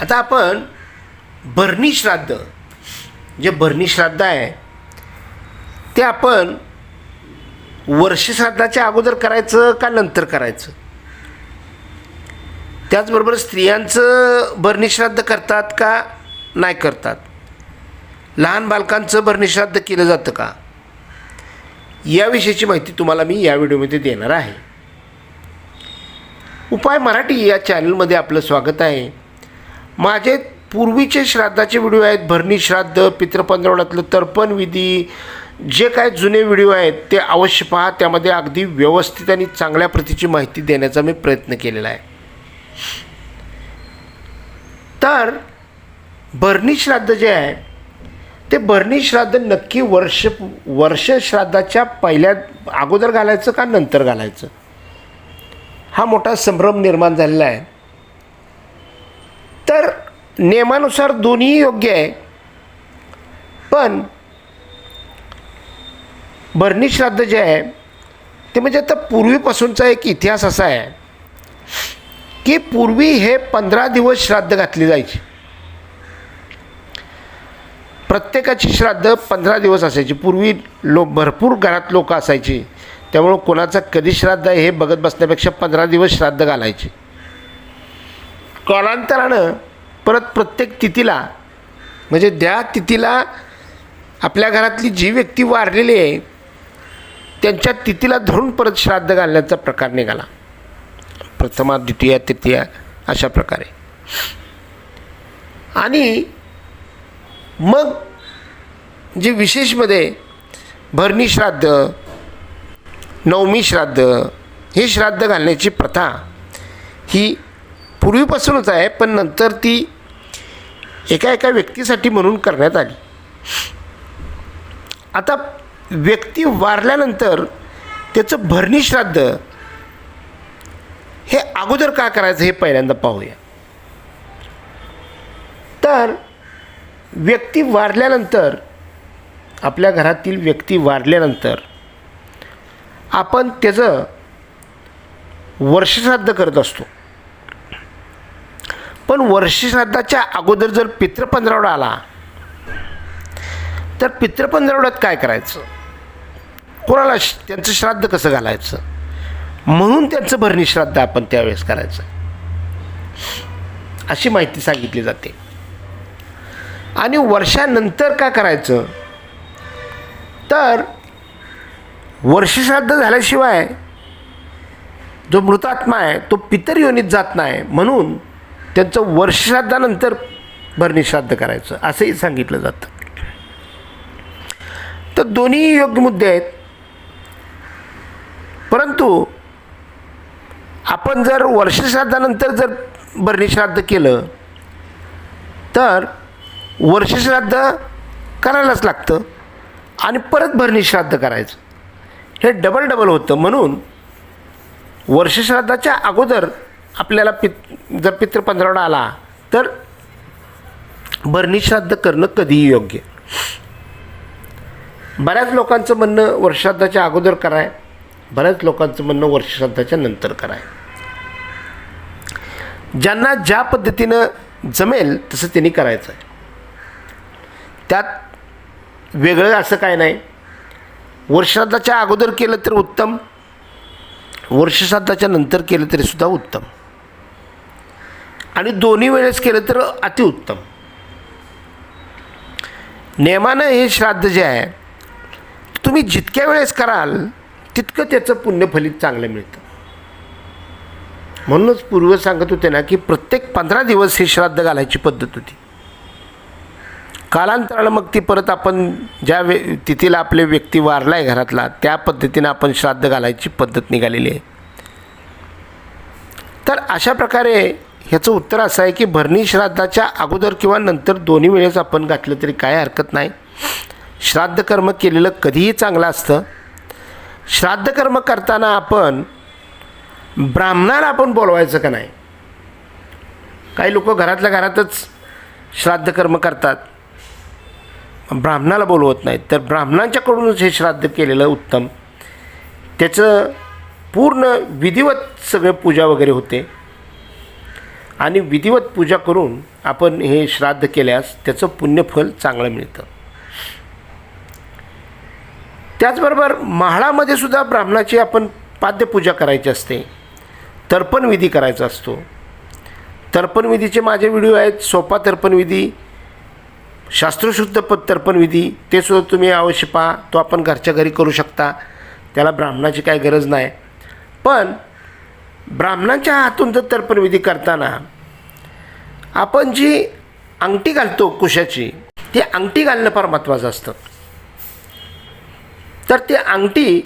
आता आपण भरणी श्राद्ध जे भरणी श्राद्ध आहे ते आपण वर्षश्राद्धाच्या अगोदर करायचं का नंतर करायचं? त्याचबरोबर स्त्रियांचं भरणी श्राद्ध करतात का नाही करतात? लहान बालकांचं भरणी श्राद्ध केलं जातं का? याविषयीची माहिती तुम्हाला मी या व्हिडिओमध्ये देणार आहे. उपाय मराठी या चॅनलमध्ये आपलं स्वागत आहे. माझे पूर्वीचे श्राद्धाचे व्हिडिओ आहेत भरणी श्राद्ध पितृपंधरवड्यातलं तर्पण विधी जे काय जुने व्हिडिओ आहेत ते अवश्य पहा. त्यामध्ये अगदी व्यवस्थित आणि चांगल्या प्रतीची माहिती देण्याचा मी प्रयत्न केलेला आहे. तर भरणी श्राद्ध जे आहे ते भरणी श्राद्ध नक्की वर्ष वर्ष श्राद्धाच्या पहिल्या अगोदर घालायचं का नंतर घालायचं? हा मोठा संभ्रम निर्माण झालेला आहे. नियमानुसार दोन्ही योग्य आहे. पण भरणी श्राद्ध जे आहे ते म्हणजे आता पूर्वीपासूनचा एक इतिहास असा आहे की पूर्वी हे पंधरा दिवस श्राद्ध घातली जायची. प्रत्येकाची श्राद्ध पंधरा दिवस असायची. पूर्वी लो भरपूर घरात लोक असायची. त्यामुळं कोणाचं कधी श्राद्ध आहे हे बघत बसण्यापेक्षा पंधरा दिवस श्राद्ध घालायचे. कालांतरानं परत प्रत्येक तिथीला म्हणजे त्या तिथीला आपल्या घरातली जी व्यक्ती वारलेली आहे त्यांच्या तिथीला धरून परत श्राद्ध घालण्याचा प्रकार निघाला. प्रथमा द्वितीया तृतीया अशा प्रकारे. आणि मग जे विशेषमध्ये भरणी श्राद्ध नवमी श्राद्ध हे श्राद्ध घालण्याची प्रथा ही पूर्वीपासूनच आहे पण नंतर ती एका एका व्यक्तीसाठी म्हणून करण्यात आली. आता व्यक्ती वारल्यानंतर त्याचं भरणी श्राद्ध हे अगोदर का करायचं हे पहिल्यांदा पाहूया. तर व्यक्ती वारल्यानंतर आपल्या घरातील व्यक्ती वारल्यानंतर आपण त्याचं वर्षश्राद्ध करत असतो. पण वर्षश्राद्धाच्या अगोदर जर पितृपंधरावडा आला तर पितृपंधरावड्यात काय करायचं? कोणाला त्यांचं श्राद्ध कसं घालायचं? म्हणून त्यांचं भरणी श्राद्ध आपण त्यावेळेस करायचं. अशी माहिती सांगितली जाते. आणि वर्षानंतर का करायचं? तर वर्षश्राद्ध झाल्याशिवाय जो मृतात्मा आहे तो पितर योनीत जात नाही. म्हणून त्यांचं वर्षश्राद्धानंतर भरणी श्राद्ध करायचं असंही सांगितलं जातं. तर दोन्ही योग्य मुद्दे आहेत. परंतु आपण जर वर्षश्राद्धानंतर जर भरणी श्राद्ध केलं तर वर्षश्राद्ध करायलाच लागतं आणि परत भरणी श्राद्ध करायचं. हे डबल डबल होतं म्हणून वर्षश्राद्धाच्या अगोदर आपल्याला पित जर पितृपंधरवडा आला तर भरणी श्राद्ध करणं कधीही योग्य. बऱ्याच लोकांचं म्हणणं वर्षश्राद्धाच्या अगोदर कराय बऱ्याच लोकांचं म्हणणं वर्षश्राद्धाच्या नंतर कराय. ज्यांना ज्या पद्धतीनं जमेल तसं त्यांनी करायचं आहे त्यात वेगळं असं काय नाही. वर्षश्राद्धाच्या अगोदर केलं तर उत्तम वर्षश्राद्धाच्या नंतर केलं तरी सुद्धा उत्तम. आणि दोन्ही वेळेस केलं तर अतिउत्तम नियमानं हे श्राद्ध जे आहे तुम्ही जितक्या वेळेस कराल तितकं त्याचं पुण्यफलित चांगलं मिळतं. म्हणूनच पूर्व सांगत होते ना की प्रत्येक पंधरा दिवस हे श्राद्ध घालायची पद्धत होती. कालांतरानं मग ती परत आपण ज्या वे तिथीला आपले व्यक्ती वारला आहे घरातला त्या पद्धतीनं आपण श्राद्ध घालायची पद्धत निघालेली आहे. तर अशा प्रकारे ह्याचं उत्तर असं आहे की भरणी श्राद्धाच्या अगोदर किंवा नंतर दोन्ही वेळेस आपण घातलं तरी काय हरकत नाही. श्राद्ध कर्म केलेलं कधीही चांगलं असतं. श्राद्ध कर्म करताना आपण ब्राह्मणाला आपण बोलवायचं का नाही? काही लोक घरातल्या घरातच श्राद्ध कर्म करतात. ब्राह्मणाला बोलवत नाहीत. तर ब्राह्मणांच्याकडूनच हे श्राद्ध केलेलं उत्तम. त्याचं पूर्ण विधिवत सगळं पूजा वगैरे होते. आणि विधिवत पूजा करून आपण हे श्राद्ध केल्यास त्याचं पुण्यफल चांगलं मिळतं. त्याचबरोबर महाळामध्ये सुद्धा ब्राह्मणाची आपण पाद्यपूजा करायची असते. तर्पणविधी करायचा असतो. तर्पणविधीचे माझे व्हिडिओ आहेत. सोपा तर्पणविधी शास्त्रशुद्ध प तर्पणविधी ते सुद्धा तुम्ही अवश्य पहा. तो आपण घरच्या घरी करू शकता. त्याला ब्राह्मणाची काही गरज नाही. पण ब्राह्मणाच्या हातून जर तर्पणविधी करताना आपण जी अंगठी घालतो कुशाची ती अंगठी घालणं फार महत्त्वाचं असतं. तर ती अंगठी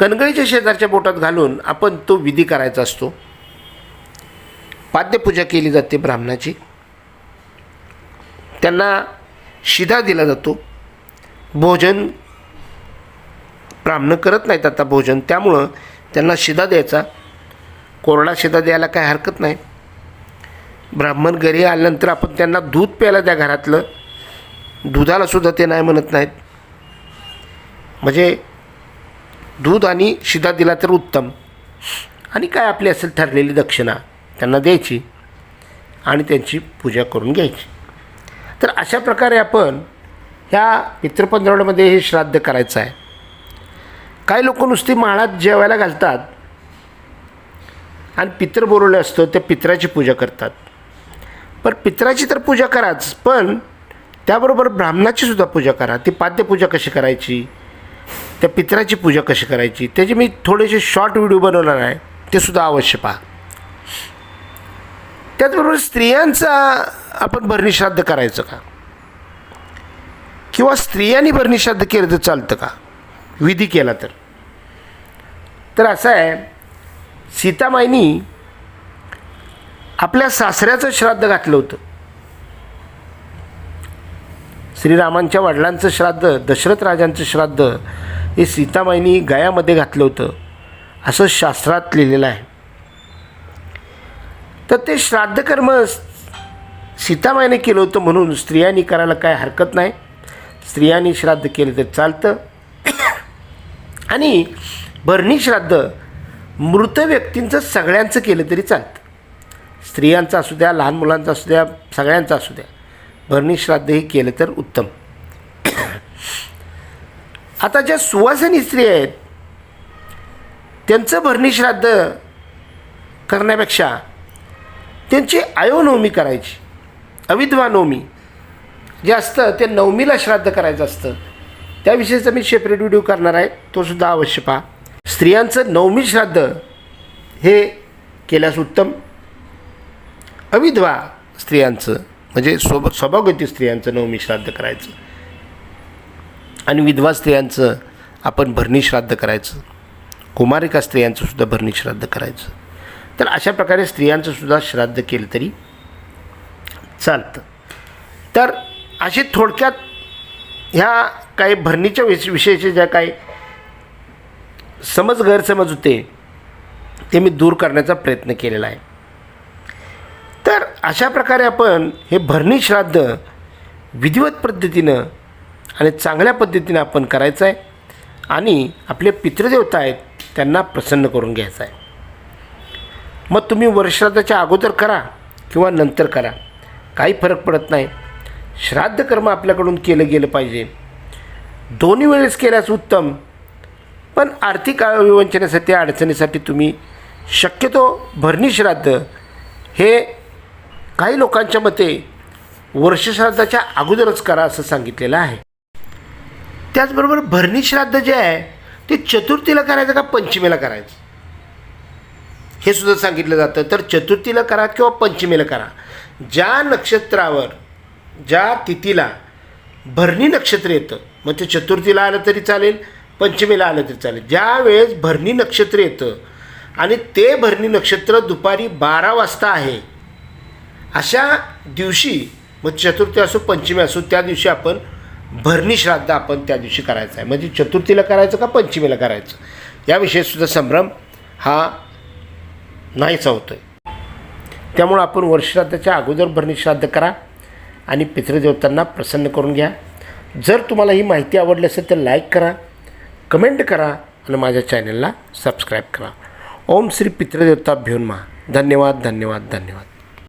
कणगळीच्या शेजारच्या बोटात घालून आपण तो विधी करायचा असतो. पाद्यपूजा केली जाते ब्राह्मणाची. त्यांना शिधा दिला जातो. भोजन ब्राह्मण करत नाहीत आता भोजन. त्यामुळं त्यांना शिदा द्यायचा. कोरडा शिदा द्यायला काय हरकत नाही. ब्राह्मण घरी आल्यानंतर आपण त्यांना दूध प्यायला द्या घरातलं. दुधालासुद्धा ते नाही म्हणत नाहीत. म्हणजे दूध आणि शिधा दिला तर उत्तम. आणि काय आपली असेल ठरलेली दक्षिणा त्यांना द्यायची आणि त्यांची पूजा करून घ्यायची. तर अशा प्रकारे आपण ह्या पितृपंधरवड्यामध्ये हे श्राद्ध करायचं आहे. काही लोक नुसती माळात जेवायला घालतात आणि पित्र बोलवलं असतं त्या पित्राची पूजा करतात. पण पित्राची तर पूजा कराच पण त्याबरोबर ब्राह्मणाची सुद्धा पूजा करा. ती पाद्यपूजा कशी करायची? त्या पित्राची पूजा कशी करायची? त्याचे मी थोडेसे शॉर्ट व्हिडिओ बनवणार आहे. ते सुद्धा अवश्य पहा. त्याचबरोबर स्त्रियांचा आपण भरणीश्राद्ध करायचं का? किंवा स्त्रियांनी भरणीश्राद्ध केलं तर चालतं का? विधी केला तर. तर असं आहे सीतामाईनी आपल्या सासऱ्याचं श्राद्ध घातलं होतं. श्रीरामांच्या वडिलांचं श्राद्ध दशरथ राजांचं श्राद्ध हे सीतामाईनी गयामध्ये घातलं होतं. असं शास्त्रात लिहिलेलं आहे. तर ते श्राद्धकर्म सीतामाईने केलं होतं म्हणून स्त्रियांनी करायला काय हरकत नाही. स्त्रियांनी श्राद्ध केलं तर चालतं. आणि भरणी श्राद्ध मृत व्यक्तींचं सगळ्यांचं केलं तरी चालतं. स्त्रियांचं असू द्या लहान मुलांचं असू द्या सगळ्यांचं असू द्या. भरणी श्राद्ध हे केलं तर उत्तम. आता ज्या सुवासिनी स्त्री आहेत त्यांचं भरणी श्राद्ध करण्यापेक्षा त्यांची आयोनवमी करायची. अविधवा नवमी जे असतं ते नवमीला श्राद्ध करायचं असतं. त्याविषयीचा मी सेपरेट व्हिडिओ करणार आहे. तो सुद्धा अवश्य पहा. स्त्रियांचं नवमी श्राद्ध हे केल्यास उत्तम. अविधवा स्त्रियांचं म्हणजे सोब स्वभावगती स्त्रियांचं नवमी श्राद्ध करायचं. आणि विधवा स्त्रियांचं आपण भरणी श्राद्ध करायचं. कुमारिका स्त्रियांचं सुद्धा भरणी श्राद्ध करायचं. तर अशा प्रकारे स्त्रियांचं सुद्धा श्राद्ध केलं तरी चालतं. तर असे थोडक्यात ह्या काही भरणीच्या विष विषयीचे ज्या काही समज गैरसमज होते ते मी दूर करण्याचा प्रयत्न केलेला आहे. तर अशा प्रकारे आपण हे भरणी श्राद्ध विधिवत पद्धतीनं आणि चांगल्या पद्धतीनं आपण करायचं आहे आणि आपले पितृदेवता आहेत त्यांना प्रसन्न करून घ्यायचं आहे. मग तुम्ही वर्षश्राद्धाच्या अगोदर करा किंवा नंतर करा. काही फरक पडत नाही. श्राद्ध कर्म आपल्याकडून केलं गेलं पाहिजे. दोन्ही वेळेस केल्यास उत्तम. पण आर्थिक विवंचनेसाठी अडचणीसाठी तुम्ही शक्यतो भरणी श्राद्ध हे काही लोकांच्या मते वर्षश्राद्धाच्या अगोदरच करा असं सांगितलेलं आहे. त्याचबरोबर भरणी श्राद्ध जे आहे ते चतुर्थीला करायचं का पंचमीला करायचं? हे सुद्धा सांगितलं जातं. तर चतुर्थीला करा किंवा पंचमीला करा. ज्या नक्षत्रावर ज्या तिथीला भरणी नक्षत्र येतं. मग ते चतुर्थीला आलं तरी चालेल पंचमीला आलं तरी चालेल. ज्या वेळेस भरणी नक्षत्र येतं आणि ते भरणी नक्षत्र दुपारी बारा वाजता आहे अशा दिवशी मग चतुर्थी असो पंचमी असो त्या दिवशी आपण भरणी श्राद्ध आपण त्या दिवशी करायचं आहे. म्हणजे चतुर्थीला करायचं का पंचमीला करायचं? याविषयीसुद्धा संभ्रम हा नाहीचा होतो आहे त्यामुळं आपण वर्षश्राद्धाच्या अगोदर भरणी श्राद्ध करा. आणि पितृदेवतांना प्रसन्न करून घ्या. जर तुम्हाला ही माहिती आवडली असेल तर लाईक करा कमेंट करा आणि माझ्या चॅनलला सबस्क्राईब करा. ओम श्री पितृदेवता भ्योन्मा धन्यवाद धन्यवाद धन्यवाद.